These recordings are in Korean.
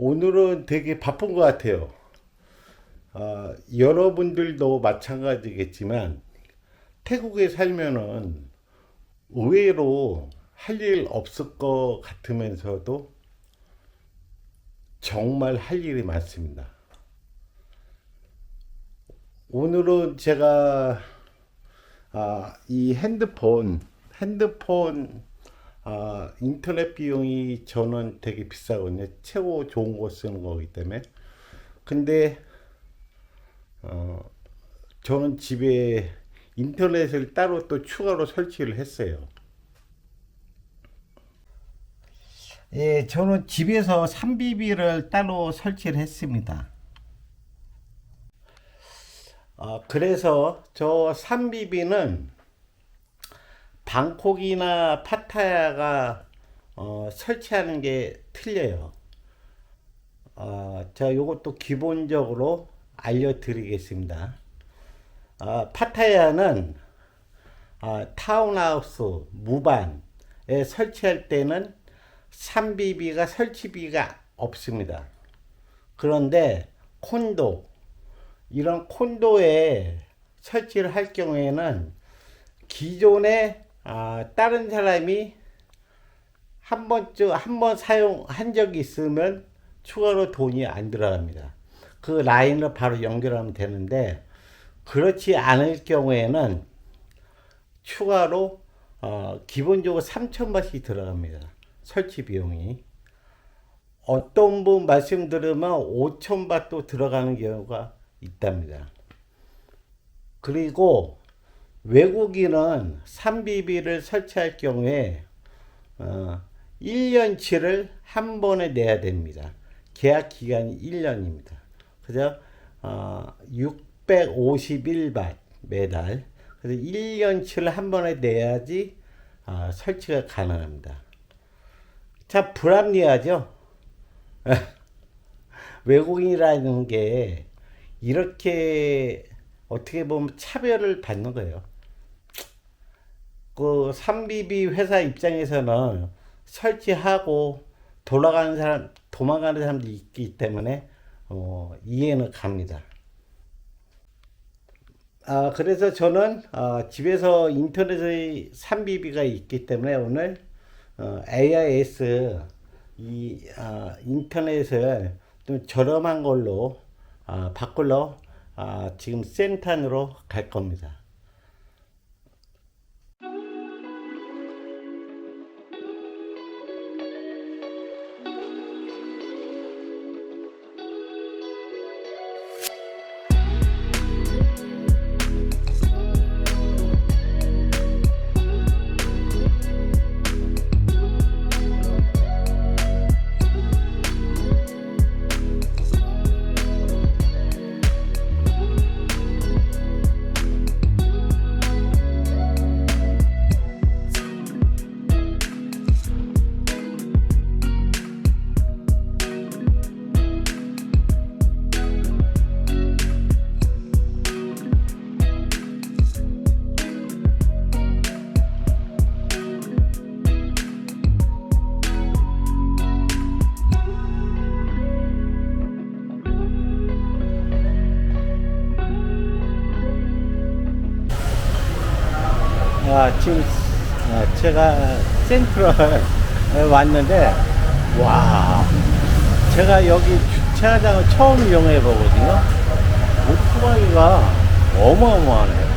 오늘은 되게 바쁜 것 같아요. 아, 여러분들도 마찬가지겠지만 태국에 살면은 의외로 할 일 없을 것 같으면서도 정말 할 일이 많습니다. 오늘은 제가 아, 이 핸드폰 핸드폰 아, 인터넷 비용이 저는 되게 비싸거든요. 최고 좋은 거 쓰는 거기 때문에. 근데 어, 저는 집에 인터넷을 따로 또 추가로 설치를 했어요. 예, 저는 집에서 3BB를 따로 설치를 했습니다. 아, 그래서 저 3BB는 방콕이나 파타야가 어, 설치하는 게 틀려요. 어, 자, 요것도 기본적으로 알려드리겠습니다. 아, 파타야는 아, 타운하우스 무반에 설치할 때는 3BB가 설치비가 없습니다. 그런데 콘도 이런 콘도에 설치를 할 경우에는 기존에 아, 다른 사람이 한 번쯤 한 번 사용한 적이 있으면 추가로 돈이 안 들어갑니다. 그 라인을 바로 연결하면 되는데 그렇지 않을 경우에는 추가로 어, 기본적으로 3천 바트씩 들어갑니다. 설치 비용이. 어떤 분 말씀 들으면 5천 바트 들어가는 경우가 있답니다. 그리고 외국인은 3BB를 설치할 경우에 어, 1년치를 한 번에 내야 됩니다. 계약 기간이 1년입니다. 그래서 어, 651바 매달. 그래서 1년치를 한 번에 내야지 어, 설치가 가능합니다. 참 불합리하죠? 외국인이라는 게 이렇게 어떻게 보면 차별을 받는 거예요. 그 3BB 회사 입장에서는 설치하고 돌아가는 사람, 도망가는 사람도 있기 때문에 어, 이해는 갑니다. 아, 그래서 저는 어, 집에서 인터넷의 3BB가 있기 때문에 오늘 어, AIS 이 아, 인터넷을 좀 저렴한 걸로 아, 바꾸러 아, 지금 센탄으로 갈 겁니다. 아, 지금 아, 제가 센트럴에 왔는데 와 제가 여기 주차장을 처음 이용해 보거든요. 오토바이가 어마어마하네요.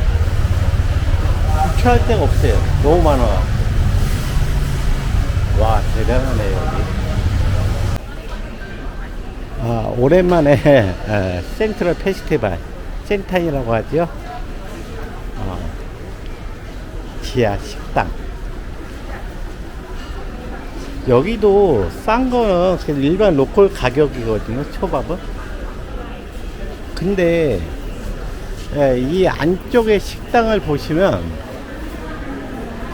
주차할 데가 없어요. 너무 많아. 와 대단하네 여기. 아, 오랜만에 에, 센트럴 페스티벌 센탄이라고 하죠. 어, 지하 식당. 여기도 싼 거는 그냥 일반 로컬 가격이거든요, 초밥은. 근데, 예, 이 안쪽에 식당을 보시면,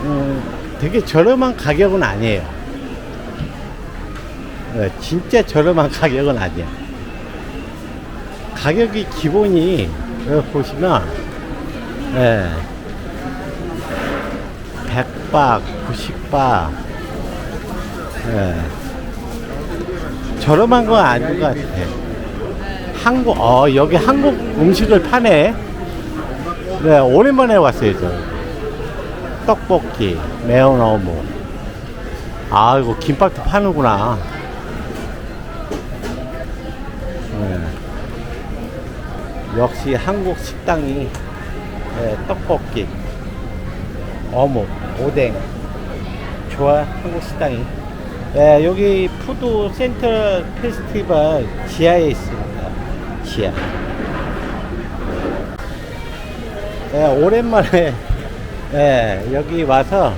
음, 되게 저렴한 가격은 아니에요. 예, 진짜 저렴한 가격은 아니야. 가격이 기본이, 여기 보시면, 예, 100바, 90바, 예. 저렴한 건 아닌 것 같아. 한국, 어, 여기 한국 음식을 파네. 네, 오랜만에 왔어요, 저. 떡볶이, 매운 어묵. 아, 이거 김밥도 파는구나. 네. 역시 한국 식당이 네, 떡볶이, 어묵, 오뎅. 좋아, 한국 식당이. 네, 여기 푸드 센터 페스티벌 지하에 있습니다. 지하. 네, 오랜만에 네, 여기 와서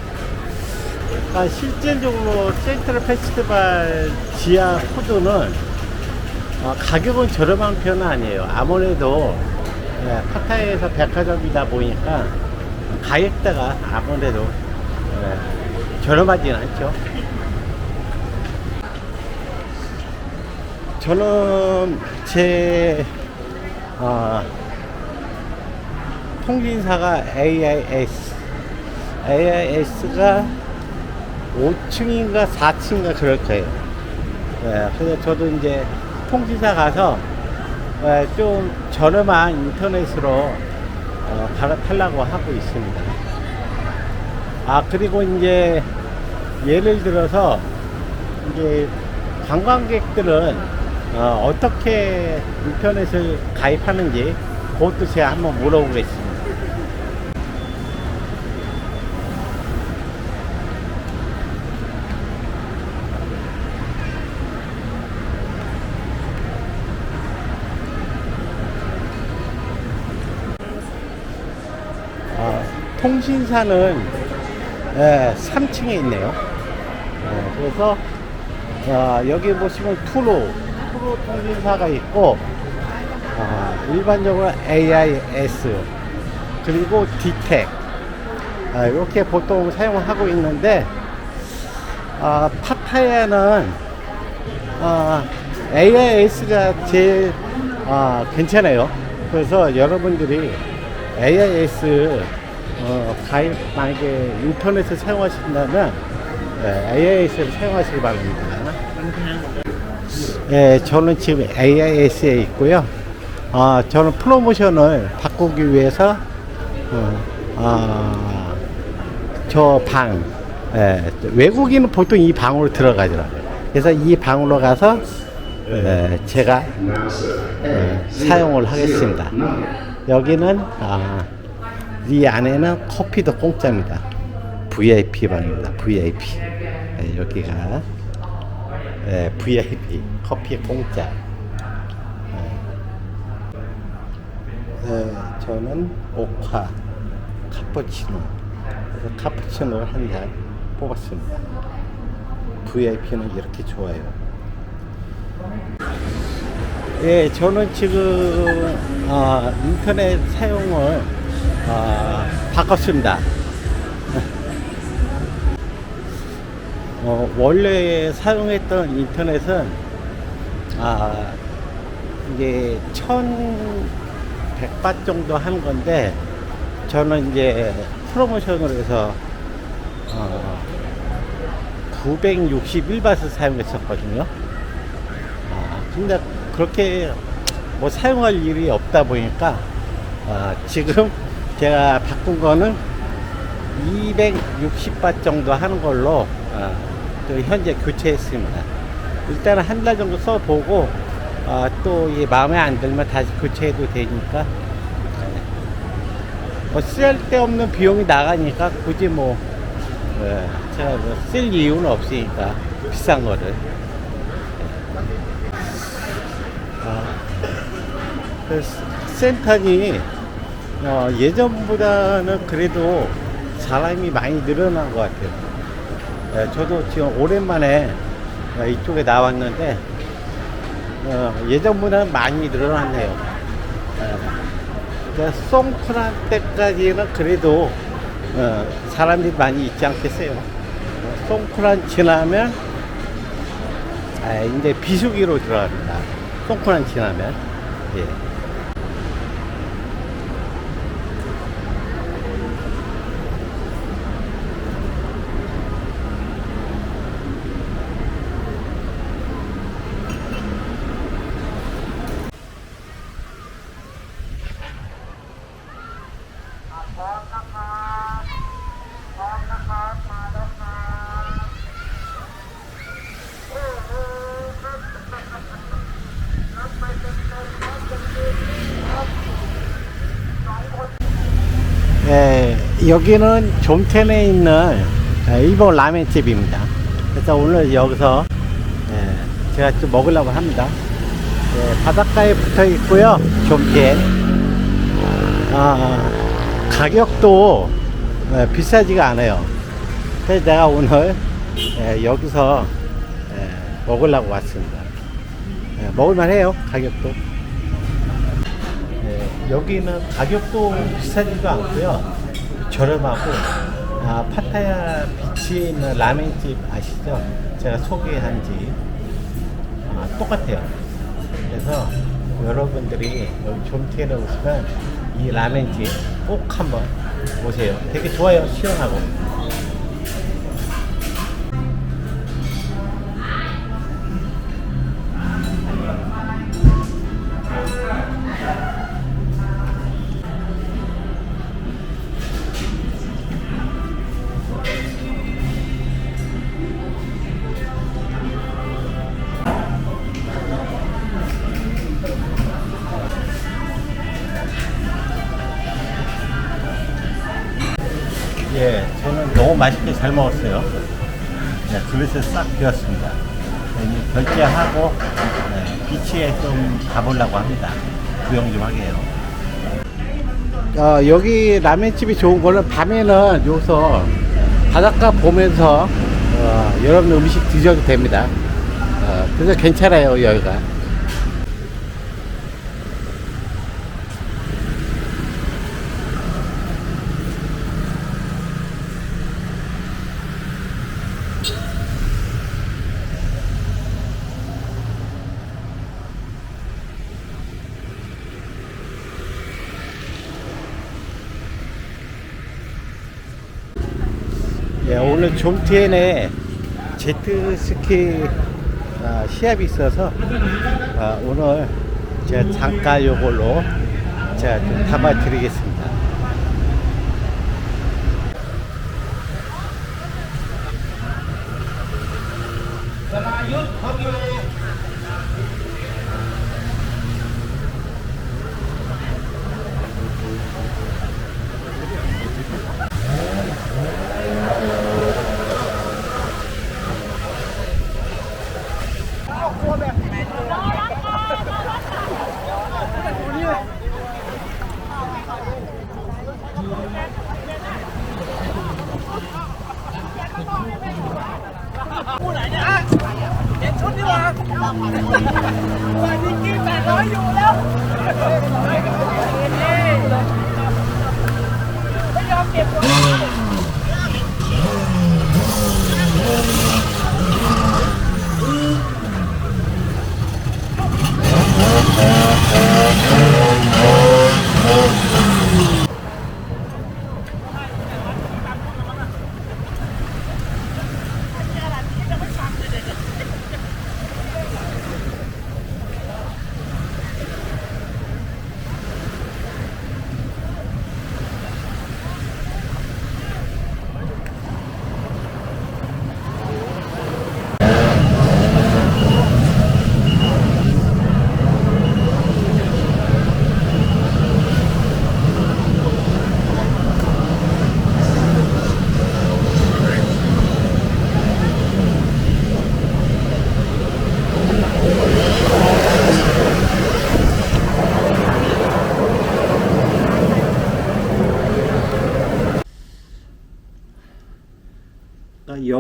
아, 실질적으로 센트럴 페스티벌 지하 푸드는 어, 가격은 저렴한 편은 아니에요. 아무래도 예, 파타야에서 백화점이다 보니까 가격대가 아무래도 예, 저렴하진 않죠. 저는 제 어, 통신사가 AIS, AIS가 5층인가 4층인가 그럴 거예요. 예, 그래서 저도 이제 통신사 가서 예, 좀 저렴한 인터넷으로 어, 갈아타려고 하고 있습니다. 아 그리고 이제 예를 들어서 이제 관광객들은 어, 떻게 인터넷을 가입하는지 그것도 제가 한번 물어보겠습니다. 아, 통신사는 예, 3층에 있네요. 예, 그래서 아, 여기 보시면 투로 투로 통신사가 있고 아, 일반적으로 AIS 그리고 디텍 아, 이렇게 보통 사용하고 있는데 아, 파타야는 아, AIS가 제일 아, 괜찮아요. 그래서 여러분들이 AIS 어, 가입 만약에 인터넷을 사용하신다면 AIS를 사용하시기 바랍니다. 예, 저는 지금 AIS에 있고요. 아, 저는 프로모션을 바꾸기 위해서 어, 아, 저 방, 예, 외국인은 보통 이 방으로 들어가더라고요. 그래서 이 방으로 가서 예, 제가 예, 사용을 하겠습니다. 여기는 아, 이 안에는 커피도 공짜입니다. VIP 방입니다. VIP. 예, 여기가 예, VIP 커피 공짜. 예, 예, 저는 오카 카푸치노. 그래서 카푸치노를 한 잔 뽑았습니다. VIP는 이렇게 좋아요. 예, 저는 지금 어, 인터넷 사용을 어, 바꿨습니다. 어, 원래 사용했던 인터넷은 아, 이게 1100바 정도 하는 건데 저는 이제 프로모션으로 해서 어, 961바트 사용했었거든요. 아, 근데 그렇게 뭐 사용할 일이 없다 보니까 아, 지금 제가 바꾼 거는 260바 정도 하는 걸로 아, 또 현재 교체했습니다. 일단은 한 달 정도 써보고 아, 또 이게 마음에 안 들면 다시 교체해도 되니까 뭐 쓸데없는 비용이 나가니까 굳이 뭐 예, 제가 뭐 쓸 이유는 없으니까 비싼 거를 아, 그래서 센터니 어, 예전보다는 그래도 사람이 많이 늘어난 것 같아요. 예, 저도 지금 오랜만에 어, 이쪽에 나왔는데 어, 예전보다는 많이 늘어났네요. 예, 그러니까 송크란 때까지는 그래도 어, 사람들이 많이 있지 않겠어요. 어, 송크란 지나면 아, 이제 비수기로 들어갑니다. 송크란 지나면 예. 여기는 좀텐에 있는 예, 일본 라멘집입니다. 그래서 오늘 여기서 예, 제가 좀 먹으려고 합니다. 예, 바닷가에 붙어 있고요. 좀텐. 아, 가격도 예, 비싸지가 않아요. 그래서 내가 오늘 예, 여기서 예, 먹으려고 왔습니다. 예, 먹을만 해요. 가격도. 예, 여기는 가격도 비싸지도 않고요. 저렴하고 아, 파타야 비치에 있는 라멘집 아시죠? 제가 소개한 집 아, 똑같아요. 그래서 여러분들이 여기 좀티에 오시면 이 라멘집 꼭 한번 오세요. 되게 좋아요. 시원하고. 잘 먹었어요. 네, 그릇에 싹 비웠습니다. 네, 결제하고 네, 비치에 좀 가보려고 합니다. 구경 좀 하게요. 어, 여기 라면집이 좋은 거는 밤에는 여기서 바닷가 보면서 어, 여러분 음식 드셔도 됩니다. 어, 그래서 괜찮아요 여기가. 예, 오늘 좀티엔에 제트스키 아, 시합이 있어서 아, 오늘 제가 잠깐 요걸로 제가 좀 담아 드리겠습니다.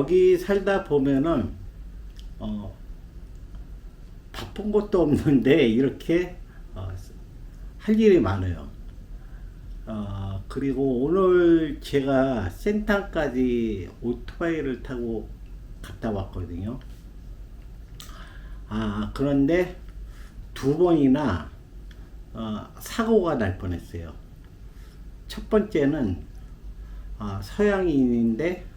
여기 살다 보면은 어, 바쁜 것도 없는데 이렇게 어, 할 일이 많아요. 어, 그리고 오늘 제가 센터까지 오토바이를 타고 갔다 왔거든요. 아, 그런데 두 번이나 어, 사고가 날 뻔했어요. 첫 번째는 아, 서양인인데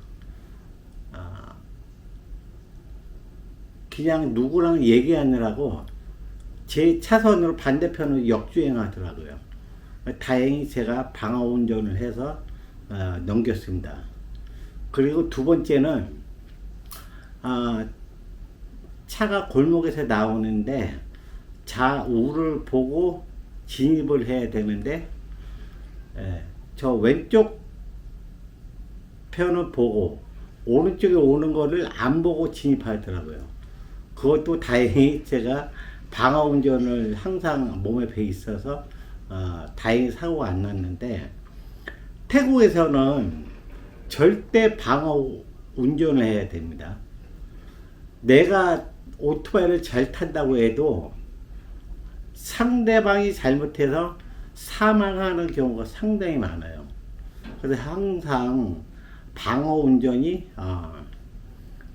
그냥 누구랑 얘기하느라고 제 차선으로 반대편으로 역주행하더라고요. 다행히 제가 방어 운전을 해서 어, 넘겼습니다. 그리고 두 번째는 아, 차가 골목에서 나오는데 좌우를 보고 진입을 해야 되는데 예, 저 왼쪽 좌편을 보고 오른쪽에 오는 거를 안 보고 진입하더라고요. 그것도 다행히 제가 방어 운전을 항상 몸에 배 있어서 어, 다행히 사고가 안 났는데 태국에서는 절대 방어 운전을 해야 됩니다. 내가 오토바이를 잘 탄다고 해도 상대방이 잘못해서 사망하는 경우가 상당히 많아요. 그래서 항상 방어 운전이 어,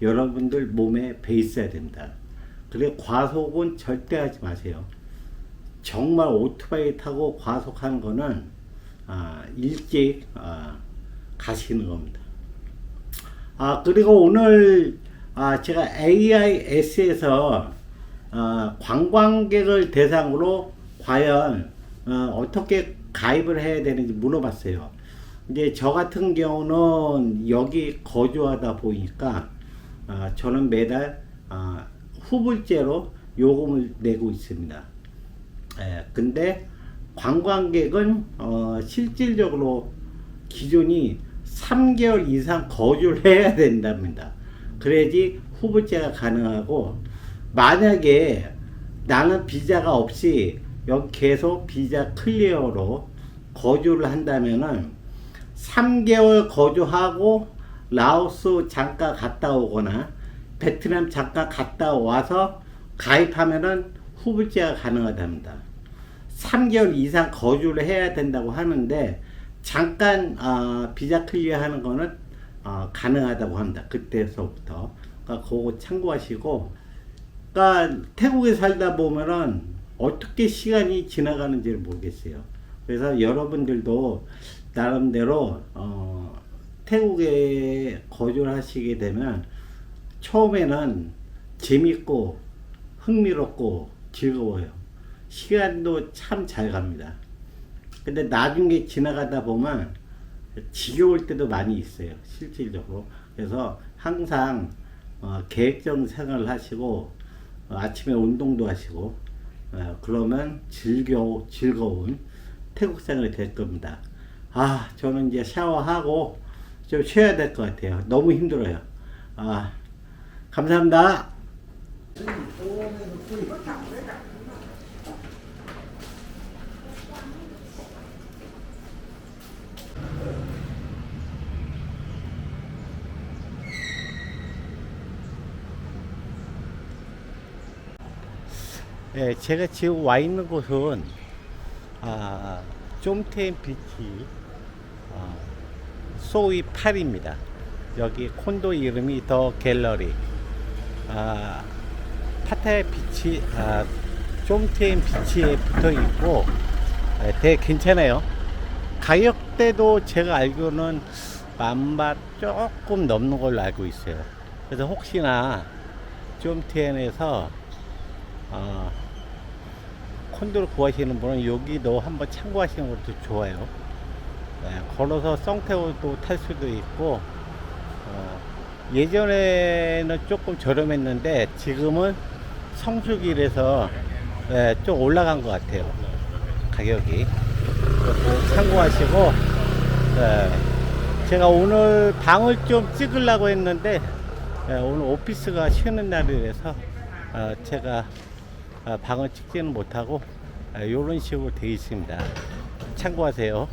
여러분들 몸에 배 있어야 됩니다. 그래 과속은 절대 하지 마세요. 정말 오토바이 타고 과속하는 거는 아, 일찍 아, 가시는 겁니다. 아 그리고 오늘 아 제가 AIS에서 아, 관광객을 대상으로 과연 어, 떻게 가입을 해야 되는지 물어봤어요. 이제 저 같은 경우는 여기 거주하다 보니까 아, 저는 매달 아, 후불제로 요금을 내고 있습니다. 예, 근데 관광객은 어, 실질적으로 기존이 3개월 이상 거주를 해야 된답니다. 그래야지 후불제가 가능하고 만약에 나는 비자가 없이 여기 계속 비자 클리어로 거주를 한다면은 3개월 거주하고 라오스 잠깐 갔다 오거나 베트남 잠깐 갔다 와서 가입하면은 후불제가 가능하답니다. 3개월 이상 거주를 해야 된다고 하는데 잠깐 어, 비자 클리어 하는 거는 어, 가능하다고 합니다. 그때서부터. 그러니까 그거 참고하시고 그러니까 태국에 살다 보면은 어떻게 시간이 지나가는지를 모르겠어요. 그래서 여러분들도 나름대로 어, 태국에 거주를 하시게 되면 처음에는 재밌고 흥미롭고 즐거워요. 시간도 참 잘 갑니다. 근데 나중에 지나가다 보면 지겨울 때도 많이 있어요. 실질적으로. 그래서 항상 어, 계획적 생활을 하시고 어, 아침에 운동도 하시고 어, 그러면 즐겨 즐거운 태국 생활이 될 겁니다. 아 저는 이제 샤워하고 좀 쉬어야 될 것 같아요. 너무 힘들어요. 아 감사합니다. 예, 제가 지금 와 있는 곳은 아, 좀테인 비치 아, 소위 8입니다. 여기 콘도 이름이 더 갤러리. 아, 파타야 비치, 아, 좀테인 비치에 붙어 있고 예, 되게 괜찮아요. 가격대도 제가 알기로는 만바 조금 넘는 걸로 알고 있어요. 그래서 혹시나 좀테인에서 아, 콘도를 구하시는 분은 여기도 한번 참고하시는 것도 좋아요. 네, 걸어서 썽태우도 탈 수도 있고, 어, 예전에는 조금 저렴했는데 지금은 성수길에서 네, 좀 올라간 것 같아요. 가격이. 참고하시고, 네, 제가 오늘 방을 좀 찍으려고 했는데, 네, 오늘 오피스가 쉬는 날이라서 어, 제가 아, 방을 찍지는 못하고 이런 식으로 되어 있습니다. 참고하세요.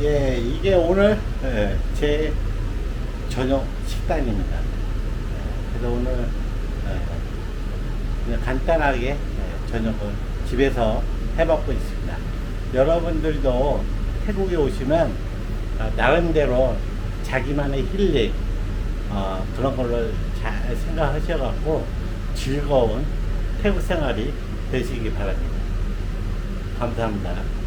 예, 이게 오늘 예, 제 저녁 식단입니다. 그래서 오늘 어, 그냥 간단하게 예, 저녁을 집에서 해먹고 있습니다. 여러분들도 태국에 오시면 어, 나름대로 자기만의 힐링 어, 그런 걸로 잘 생각하셔갖고 즐거운 태국 생활이 되시기 바랍니다. 감사합니다.